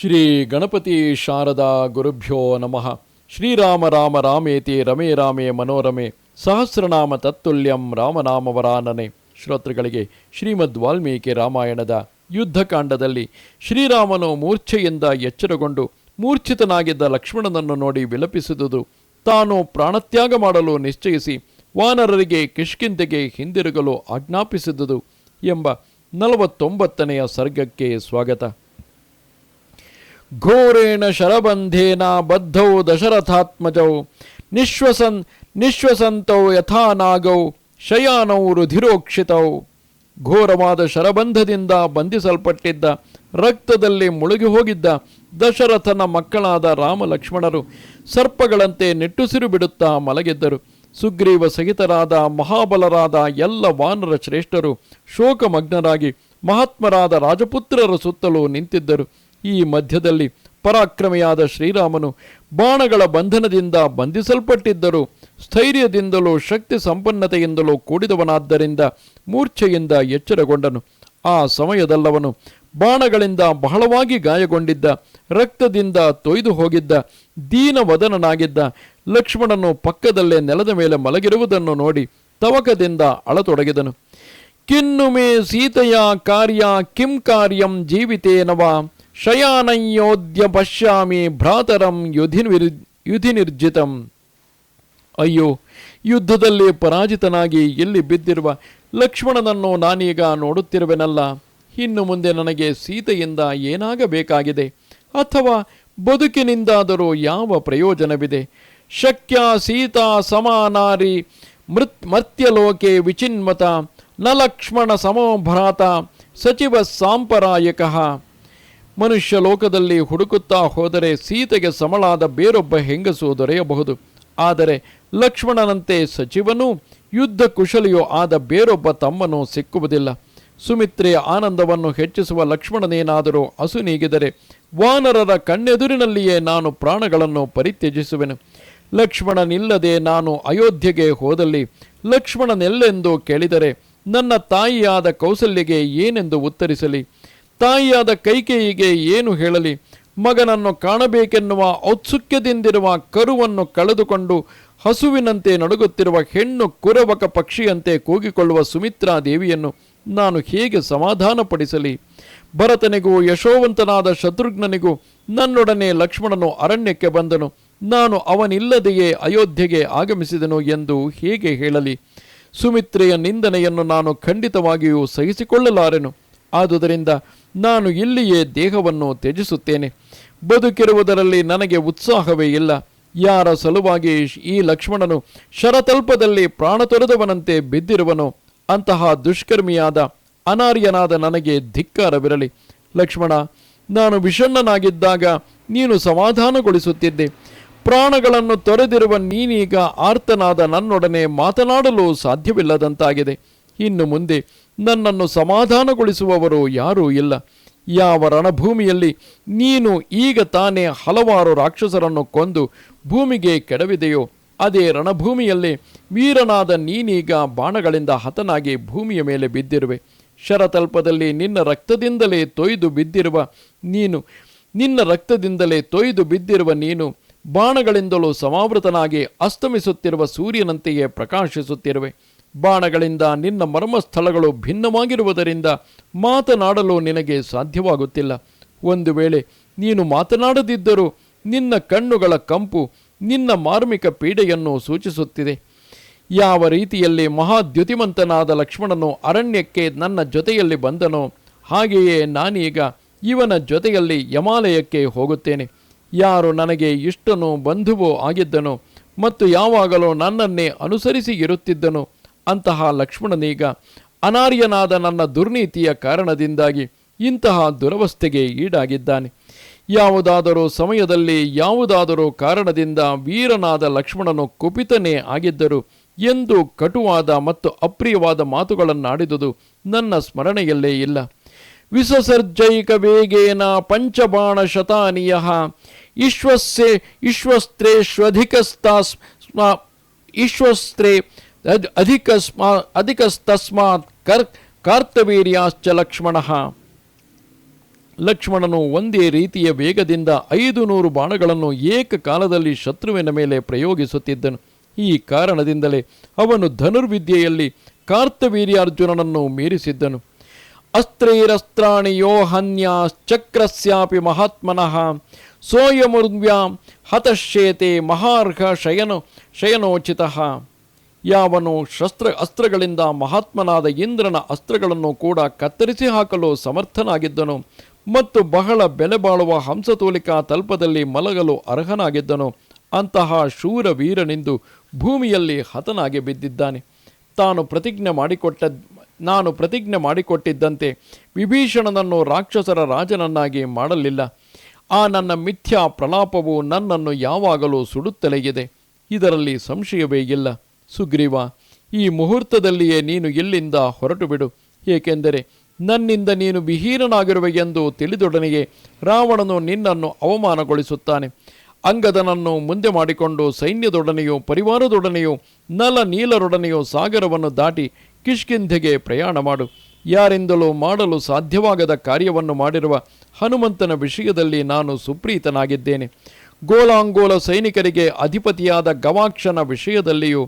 ಶ್ರೀ ಗಣಪತಿ ಶಾರದಾ ಗುರುಭ್ಯೋ ನಮಃ. ಶ್ರೀರಾಮ ರಾಮ ರಾಮೇತಿ ರಮೇ ರಾಮೇ ಮನೋರಮೆ. ಸಹಸ್ರನಾಮ ತತ್ತುಲ್ಯಂ ರಾಮನಾಮವರಾನನೆ. ಶ್ರೋತೃಗಳಿಗೆ ಶ್ರೀಮದ್ ವಾಲ್ಮೀಕಿ ರಾಮಾಯಣದ ಯುದ್ಧಕಾಂಡದಲ್ಲಿ ಶ್ರೀರಾಮನು ಮೂರ್ಛೆಯಿಂದ ಎಚ್ಚರಗೊಂಡು ಮೂರ್ಛಿತನಾಗಿದ್ದ ಲಕ್ಷ್ಮಣನನ್ನು ನೋಡಿ ವಿಲಪಿಸಿದುದು. ತಾನು ಪ್ರಾಣತ್ಯಾಗ ಮಾಡಲು ನಿಶ್ಚಯಿಸಿ ವಾನರರಿಗೆ ಕಿಷ್ಕಿಂತೆಗೆ ಹಿಂದಿರುಗಲು ಆಜ್ಞಾಪಿಸಿದುದು ಎಂಬ ನಲವತ್ತೊಂಬತ್ತನೆಯ ಸರ್ಗಕ್ಕೆ ಸ್ವಾಗತ. ಘೋರೇಣ ಶರಬಂಧೇನ ಬದ್ಧೌ ದಶರಥಾತ್ಮಜೌ, ನಿಶ್ವಸನ್ ನಿಶ್ವಸಂತೌ ಯಥಾನಾಗೌ, ಶಯಾನೌ ರುಧಿರೋಕ್ಷಿತೌ. ಘೋರವಾದ ಶರಬಂಧದಿಂದ ಬಂಧಿಸಲ್ಪಟ್ಟಿದ್ದ, ರಕ್ತದಲ್ಲಿ ಮುಳುಗಿ ಹೋಗಿದ್ದ ದಶರಥನ ಮಕ್ಕಳಾದ ರಾಮ ಲಕ್ಷ್ಮಣರು ಸರ್ಪಗಳಂತೆ ನಿಟ್ಟುಸಿರು ಬಿಡುತ್ತಾ ಮಲಗಿದ್ದರು. ಸುಗ್ರೀವ ಸಹಿತರಾದ ಮಹಾಬಲರಾದ ಎಲ್ಲ ವಾನರ ಶ್ರೇಷ್ಠರು ಶೋಕಮಗ್ನರಾಗಿ ಮಹಾತ್ಮರಾದ ರಾಜಪುತ್ರರ ಸುತ್ತಲೂ ನಿಂತಿದ್ದರು. ಈ ಮಧ್ಯದಲ್ಲಿ ಪರಾಕ್ರಮಿಯಾದ ಶ್ರೀರಾಮನು ಬಾಣಗಳ ಬಂಧನದಿಂದ ಬಂಧಿಸಲ್ಪಟ್ಟಿದ್ದರು ಸ್ಥೈರ್ಯದಿಂದಲೂ ಶಕ್ತಿ ಸಂಪನ್ನತೆಯಿಂದಲೂ ಕೂಡಿದವನಾದ್ದರಿಂದ ಮೂರ್ಛೆಯಿಂದ ಎಚ್ಚರಗೊಂಡನು. ಆ ಸಮಯದಲ್ಲವನು ಬಾಣಗಳಿಂದ ಬಹಳವಾಗಿ ಗಾಯಗೊಂಡಿದ್ದ, ರಕ್ತದಿಂದ ತೊಯ್ದು ಹೋಗಿದ್ದ, ದೀನವದನನಾಗಿದ್ದ, ಲಕ್ಷ್ಮಣನು ಪಕ್ಕದಲ್ಲೇ ನೆಲದ ಮೇಲೆ ಮಲಗಿರುವುದನ್ನು ನೋಡಿ ತವಕದಿಂದ ಅಳತೊಡಗಿದನು. ಕಿನ್ನುಮೆ ಸೀತೆಯ ಕಾರ್ಯ ಕಿಂ ಕಾರ್ಯಂ ಜೀವಿತೇನವ? ಶಯಾನಯ್ಯೋದ್ಯ ಪಶ್ಯಾಮಿ ಭ್ರಾತರಂ ಯುಧಿ ಯುಧಿನಿರ್ಜಿತಂ ಅಯ್ಯೋ, ಯುದ್ಧದಲ್ಲಿ ಪರಾಜಿತನಾಗಿ ಎಲ್ಲಿ ಬಿದ್ದಿರುವ ಲಕ್ಷ್ಮಣನನ್ನು ನಾನೀಗ ನೋಡುತ್ತಿರುವೆನಲ್ಲ. ಇನ್ನು ಮುಂದೆ ನನಗೆ ಸೀತೆಯಿಂದ ಏನಾಗಬೇಕಾಗಿದೆ? ಅಥವಾ ಬದುಕಿನಿಂದಾದರೂ ಯಾವ ಪ್ರಯೋಜನವಿದೆ? ಶಕ್ಯ ಸೀತಾ ಸಮಾನಾರಿ ಮೃತ್, ಮರ್ತ್ಯಲೋಕೆ ವಿಚಿನ್ಮತ ನ ಲಕ್ಷ್ಮಣ ಸಮೋ ಭ್ರಾತ ಸಚಿವ ಸಾಂಪರಾಯಕ. ಮನುಷ್ಯ ಲೋಕದಲ್ಲಿ ಹುಡುಕುತ್ತಾ ಹೋದರೆ ಸೀತೆಗೆ ಸಮಳಾದ ಬೇರೊಬ್ಬ ಹೆಂಗಸು ದೊರೆಯಬಹುದು. ಆದರೆ ಲಕ್ಷ್ಮಣನಂತೆ ಸಚಿವನೂ ಯುದ್ಧ ಕುಶಲಿಯೂ ಆದ ಬೇರೊಬ್ಬ ತಮ್ಮನು ಸಿಕ್ಕುವುದಿಲ್ಲ. ಸುಮಿತ್ರೆಯ ಆನಂದವನ್ನು ಹೆಚ್ಚಿಸುವ ಲಕ್ಷ್ಮಣನೇನಾದರೂ ಅಸು ನೀಗಿದರೆ ವಾನರರ ಕಣ್ಣೆದುರಿನಲ್ಲಿಯೇ ನಾನು ಪ್ರಾಣಗಳನ್ನು ಪರಿತ್ಯಜಿಸುವೆನು. ಲಕ್ಷ್ಮಣನಿಲ್ಲದೆ ನಾನು ಅಯೋಧ್ಯೆಗೆ ಹೋದಲ್ಲಿ ಲಕ್ಷ್ಮಣನೆಲ್ಲೆಂದು ಕೇಳಿದರೆ ನನ್ನ ತಾಯಿಯಾದ ಕೌಸಲ್ಯಗೆ ಏನೆಂದು ಉತ್ತರಿಸಲಿ? ತಾಯಿಯಾದ ಕೈಕೇಯಿಗೆ ಏನು ಹೇಳಲಿ? ಮಗನನ್ನು ಕಾಣಬೇಕೆನ್ನುವ ಔತ್ಸುಕ್ಯದಿಂದಿರುವ ಕರುವನ್ನು ಕಳೆದುಕೊಂಡು ಹಸುವಿನಂತೆ ನಡುಗುತ್ತಿರುವ ಹೆಣ್ಣು ಕುರವಕ ಪಕ್ಷಿಯಂತೆ ಕೂಗಿಕೊಳ್ಳುವ ಸುಮಿತ್ರಾ ದೇವಿಯನ್ನು ನಾನು ಹೇಗೆ ಸಮಾಧಾನಪಡಿಸಲಿ? ಭರತನಿಗೂ ಯಶೋವಂತನಾದ ಶತ್ರುಘ್ನನಿಗೂ ನನ್ನೊಡನೆ ಲಕ್ಷ್ಮಣನು ಅರಣ್ಯಕ್ಕೆ ಬಂದನು. ನಾನು ಅವನಿಲ್ಲದೆಯೇ ಅಯೋಧ್ಯೆಗೆ ಆಗಮಿಸಿದನು ಎಂದು ಹೇಗೆ ಹೇಳಲಿ? ಸುಮಿತ್ರೆಯ ನಿಂದನೆಯನ್ನು ನಾನು ಖಂಡಿತವಾಗಿಯೂ ಸಹಿಸಿಕೊಳ್ಳಲಾರೆನು. ಆದುದರಿಂದ ನಾನು ಇಲ್ಲಿಯೇ ದೇಹವನ್ನು ತ್ಯಜಿಸುತ್ತೇನೆ. ಬದುಕಿರುವುದರಲ್ಲಿ ನನಗೆ ಉತ್ಸಾಹವೇ ಇಲ್ಲ. ಯಾರ ಸಲುವಾಗಿ ಈ ಲಕ್ಷ್ಮಣನು ಶರತಲ್ಪದಲ್ಲಿ ಪ್ರಾಣ ತೊರೆದವನಂತೆ ಬಿದ್ದಿರುವನು, ಅಂತಹ ದುಷ್ಕರ್ಮಿಯಾದ, ಅನಾರ್ಯನಾದ ನನಗೆ ಧಿಕ್ಕಾರವಿರಲಿ. ಲಕ್ಷ್ಮಣ, ನಾನು ವಿಷಣ್ಣನಾಗಿದ್ದಾಗ ನೀನು ಸಮಾಧಾನಗೊಳಿಸುತ್ತಿದ್ದೆ. ಪ್ರಾಣಗಳನ್ನು ತೊರೆದಿರುವ ನೀನೀಗ ಆರ್ತನಾದ ನನ್ನೊಡನೆ ಮಾತನಾಡಲು ಸಾಧ್ಯವಿಲ್ಲದಂತಾಗಿದೆ. ಇನ್ನು ಮುಂದೆ ನನ್ನನ್ನು ಸಮಾಧಾನಗೊಳಿಸುವವರು ಯಾರೂ ಇಲ್ಲ. ಯಾವ ರಣಭೂಮಿಯಲ್ಲಿ ನೀನು ಈಗ ತಾನೇ ಹಲವಾರು ರಾಕ್ಷಸರನ್ನು ಕೊಂದು ಭೂಮಿಗೆ ಕೆಡವಿದೆಯೋ, ಅದೇ ರಣಭೂಮಿಯಲ್ಲಿ ವೀರನಾದ ನೀನೀಗ ಬಾಣಗಳಿಂದ ಹತನಾಗಿ ಭೂಮಿಯ ಮೇಲೆ ಬಿದ್ದಿರುವೆ. ಶರತಲ್ಪದಲ್ಲಿ ನಿನ್ನ ರಕ್ತದಿಂದಲೇ ತೊಯ್ದು ಬಿದ್ದಿರುವ ನೀನು, ನಿನ್ನ ರಕ್ತದಿಂದಲೇ ತೊಯ್ದು ಬಿದ್ದಿರುವ ನೀನು ಬಾಣಗಳಿಂದಲೂ ಸಮಾವೃತನಾಗಿ ಅಸ್ತಮಿಸುತ್ತಿರುವ ಸೂರ್ಯನಂತೆಯೇ ಪ್ರಕಾಶಿಸುತ್ತಿರುವೆ. ಬಾಣಗಳಿಂದ ನಿನ್ನ ಮರ್ಮಸ್ಥಳಗಳು ಭಿನ್ನವಾಗಿರುವುದರಿಂದ ಮಾತನಾಡಲು ನಿನಗೆ ಸಾಧ್ಯವಾಗುತ್ತಿಲ್ಲ. ಒಂದು ವೇಳೆ ನೀನು ಮಾತನಾಡದಿದ್ದರೂ ನಿನ್ನ ಕಣ್ಣುಗಳ ಕಂಪು ನಿನ್ನ ಮಾರ್ಮಿಕ ಪೀಡೆಯನ್ನು ಸೂಚಿಸುತ್ತಿದೆ. ಯಾವ ರೀತಿಯಲ್ಲಿ ಮಹಾದ್ಯುತಿಮಂತನಾದ ಲಕ್ಷ್ಮಣನು ಅರಣ್ಯಕ್ಕೆ ನನ್ನ ಜೊತೆಯಲ್ಲಿ ಬಂದನೋ ಹಾಗೆಯೇ ನಾನೀಗ ಇವನ ಜೊತೆಯಲ್ಲಿ ಯಮಾಲಯಕ್ಕೆ ಹೋಗುತ್ತೇನೆ. ಯಾರು ನನಗೆ ಇಷ್ಟನೋ ಬಂಧುವೋ ಆಗಿದ್ದನೋ ಮತ್ತು ಯಾವಾಗಲೂ ನನ್ನನ್ನೇ ಅನುಸರಿಸಿ ಇರುತ್ತಿದ್ದನೋ ಅಂತಹ ಲಕ್ಷ್ಮಣನೀಗ ಅನಾರ್ಯನಾದ ನನ್ನ ದುರ್ನೀತಿಯ ಕಾರಣದಿಂದಾಗಿ ಇಂತಹ ದುರವಸ್ಥೆಗೆ ಈಡಾಗಿದ್ದಾನೆ. ಯಾವುದಾದರೂ ಸಮಯದಲ್ಲಿ ಯಾವುದಾದರೂ ಕಾರಣದಿಂದ ವೀರನಾದ ಲಕ್ಷ್ಮಣನು ಕುಪಿತನೇ ಆಗಿದ್ದರು ಎಂದು ಕಟುವಾದ ಮತ್ತು ಅಪ್ರಿಯವಾದ ಮಾತುಗಳನ್ನಾಡಿದುದು ನನ್ನ ಸ್ಮರಣೆಯಲ್ಲೇ ಇಲ್ಲ. ವಿಸಸರ್ಜೈಕ ವೇಗೇನ ಪಂಚಬಾಣ ಶತಾನಿಯ. ಈಶ್ವಸ್ಸೆ ಈಶ್ವಸ್ತ್ರೇಷ್ವಧಿಕಸ್ತಾಸ್ಮಾ ಈಶ್ವಸ್ತ್ರೇ ಅಧಿಕಸ್ಮಾ ಅಧಿಕಸ್ತಸ್ಮಾತ್ ಕರ್ ಕಾರ್ತವೀರ್ಯಾಶ್ಚ ಲಕ್ಷ್ಮಣ. ಲಕ್ಷ್ಮಣನು ಒಂದೇ ರೀತಿಯ ವೇಗದಿಂದ ಐದು ನೂರು ಬಾಣಗಳನ್ನು ಏಕಕಾಲದಲ್ಲಿ ಶತ್ರುವಿನ ಮೇಲೆ ಪ್ರಯೋಗಿಸುತ್ತಿದ್ದನು. ಈ ಕಾರಣದಿಂದಲೇ ಅವನು ಧನುರ್ವಿದ್ಯೆಯಲ್ಲಿ ಕಾರ್ತವೀರ್ಯಾರ್ಜುನನನ್ನು ಮೀರಿಸಿದ್ದನು. ಅಸ್ತ್ರೈರಸ್ತ್ರಾಣಿ ಯೋಹನ್ಯಾಶ್ಚಕ್ರಸ್ಯಾಪಿ ಮಹಾತ್ಮನಃ. ಸೋಯಮುರ್ವ್ಯಾಂ ಹತಶ್ಚೇತೆ ಮಹಾರ್ಹ ಶಯನೋ ಶಯನೋಚಿತಃ. ಯಾವನು ಶಸ್ತ್ರ ಅಸ್ತ್ರಗಳಿಂದ ಮಹಾತ್ಮನಾದ ಇಂದ್ರನ ಅಸ್ತ್ರಗಳನ್ನು ಕೂಡ ಕತ್ತರಿಸಿ ಹಾಕಲು ಸಮರ್ಥನಾಗಿದ್ದನು ಮತ್ತು ಬಹಳ ಬೆಲೆ ಬಾಳುವ ಹಂಸತೋಲಿಕಾ ತಲ್ಪದಲ್ಲಿ ಮಲಗಲು ಅರ್ಹನಾಗಿದ್ದನು. ಅಂತಹ ಶೂರ ವೀರನೆಂದು ಭೂಮಿಯಲ್ಲಿ ಹತನಾಗಿ ಬಿದ್ದಿದ್ದಾನೆ. ತಾನು ಪ್ರತಿಜ್ಞೆ ಮಾಡಿಕೊಟ್ಟ, ನಾನು ಪ್ರತಿಜ್ಞೆ ಮಾಡಿಕೊಟ್ಟಿದ್ದಂತೆ ವಿಭೀಷಣನನ್ನು ರಾಕ್ಷಸರ ರಾಜನನ್ನಾಗಿ ಮಾಡಲಿಲ್ಲ. ಆ ನನ್ನ ಮಿಥ್ಯಾ ಪ್ರಲಾಪವು ನನ್ನನ್ನು ಯಾವಾಗಲೂ ಸುಡುತ್ತಲೇ ಇದೆ. ಇದರಲ್ಲಿ ಸಂಶಯವೇ ಇಲ್ಲ. ಸುಗ್ರೀವ, ಈ ಮುಹೂರ್ತದಲ್ಲಿಯೇ ನೀನು ಇಲ್ಲಿಂದ ಹೊರಟು ಬಿಡು. ಏಕೆಂದರೆ ನನ್ನಿಂದ ನೀನು ವಿಹೀನನಾಗಿರುವೆ ಎಂದು ತಿಳಿದೊಡನೆಗೆ ರಾವಣನು ನಿನ್ನನ್ನು ಅವಮಾನಗೊಳಿಸುತ್ತಾನೆ. ಅಂಗದನನ್ನು ಮುಂದೆ ಮಾಡಿಕೊಂಡು ಸೈನ್ಯದೊಡನೆಯೂ ಪರಿವಾರದೊಡನೆಯೂ ನಲ ನೀಲರೊಡನೆಯೂ ಸಾಗರವನ್ನು ದಾಟಿ ಕಿಷ್ಕಿಂಧೆಗೆ ಪ್ರಯಾಣ ಮಾಡು. ಯಾರಿಂದಲೂ ಮಾಡಲು ಸಾಧ್ಯವಾಗದ ಕಾರ್ಯವನ್ನು ಮಾಡಿರುವ ಹನುಮಂತನ ವಿಷಯದಲ್ಲಿ ನಾನು ಸುಪ್ರೀತನಾಗಿದ್ದೇನೆ. ಗೋಲಾಂಗೋಲ ಸೈನಿಕರಿಗೆ ಅಧಿಪತಿಯಾದ ಗವಾಕ್ಷನ ವಿಷಯದಲ್ಲಿಯೂ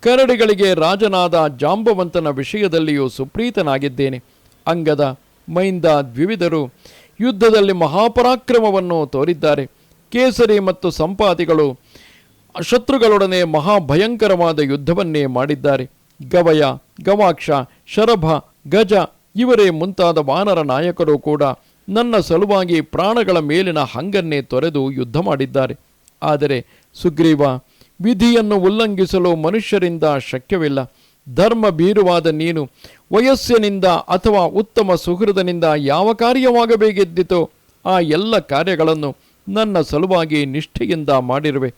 ಕರಡಿಗಳಿಗೆ ರಾಜನಾದ ಜಾಂಬವಂತನ ವಿಷಯದಲ್ಲಿಯೂ ಸುಪ್ರೀತನಾಗಿದ್ದೇನೆ. ಅಂಗದ ಮೈಂದ ದ್ವಿವಿಧರು ಯುದ್ಧದಲ್ಲಿ ಮಹಾಪರಾಕ್ರಮವನ್ನು ತೋರಿದ್ದಾರೆ. ಕೇಸರಿ ಮತ್ತು ಸಂಪಾತಿಗಳು ಶತ್ರುಗಳೊಡನೆ ಮಹಾಭಯಂಕರವಾದ ಯುದ್ಧವನ್ನೇ ಮಾಡಿದ್ದಾರೆ. ಗವಯ, ಗವಾಕ್ಷ, ಶರಭ, ಗಜ ಇವರೇ ಮುಂತಾದ ವಾನರ ನಾಯಕರು ಕೂಡ ನನ್ನ ಸಲುವಾಗಿ ಪ್ರಾಣಗಳ ಮೇಲಿನ ಹಂಗನ್ನೇ ತೊರೆದು ಯುದ್ಧ ಮಾಡಿದ್ದಾರೆ. ಆದರೆ ಸುಗ್ರೀವ ವಿಧಿಯನ್ನು ಉಲ್ಲಂಘಿಸಲು ಮನುಷ್ಯರಿಂದ ಶಕ್ಯವಿಲ್ಲ. ಧರ್ಮ ಬೀರುವಾದ ನೀನು ವಯಸ್ಸಿನಿಂದ ಅಥವಾ ಉತ್ತಮ ಸುಹೃದನಿಂದ ಯಾವ ಕಾರ್ಯವಾಗಬೇಕಿದ್ದಿತೋ ಆ ಎಲ್ಲ ಕಾರ್ಯಗಳನ್ನು ನನ್ನ ಸಲುವಾಗಿ ನಿಷ್ಠೆಯಿಂದ ಮಾಡಿರುವೆ.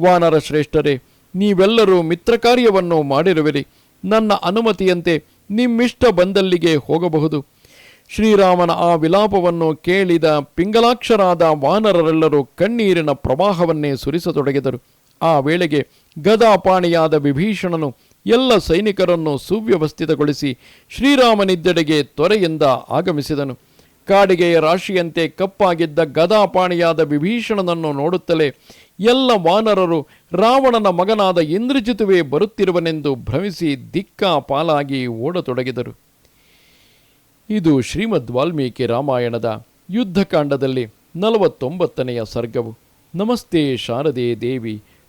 ವಾನರ ಶ್ರೇಷ್ಠರೇ, ನೀವೆಲ್ಲರೂ ಮಿತ್ರ ಕಾರ್ಯವನ್ನು ಮಾಡಿರುವಿರಿ. ನನ್ನ ಅನುಮತಿಯಂತೆ ನಿಮ್ಮಿಷ್ಟ ಬಂದಲ್ಲಿಗೆ ಹೋಗಬಹುದು. ಶ್ರೀರಾಮನ ಆ ವಿಲಾಪವನ್ನು ಕೇಳಿದ ಪಿಂಗಲಾಕ್ಷರಾದ ವಾನರರೆಲ್ಲರೂ ಕಣ್ಣೀರಿನ ಪ್ರವಾಹವನ್ನೇ ಸುರಿಸತೊಡಗಿದರು. ಆ ವೇಳೆಗೆ ಗದಾಪಾಣಿಯಾದ ವಿಭೀಷಣನು ಎಲ್ಲ ಸೈನಿಕರನ್ನು ಸುವ್ಯವಸ್ಥಿತಗೊಳಿಸಿ ಶ್ರೀರಾಮನಿದ್ದೆಡೆಗೆ ತೊರೆಯಿಂದ ಆಗಮಿಸಿದನು. ಕಾಡಿಗೆಯ ರಾಶಿಯಂತೆ ಕಪ್ಪಾಗಿದ್ದ ಗದಾಪಾಣಿಯಾದ ವಿಭೀಷಣನನ್ನು ನೋಡುತ್ತಲೇ ಎಲ್ಲ ವಾನರರು ರಾವಣನ ಮಗನಾದ ಇಂದ್ರಜಿತುವೆ ಬರುತ್ತಿರುವನೆಂದು ಭ್ರಮಿಸಿ ದಿಕ್ಕಾಪಾಲಾಗಿ ಓಡತೊಡಗಿದರು. ಇದು ಶ್ರೀಮದ್ ವಾಲ್ಮೀಕಿ ರಾಮಾಯಣದ ಯುದ್ಧಕಾಂಡದಲ್ಲಿ ನಲವತ್ತೊಂಬತ್ತನೆಯ ಸರ್ಗವು. ನಮಸ್ತೆ ಶಾರದೆ ದೇವಿ.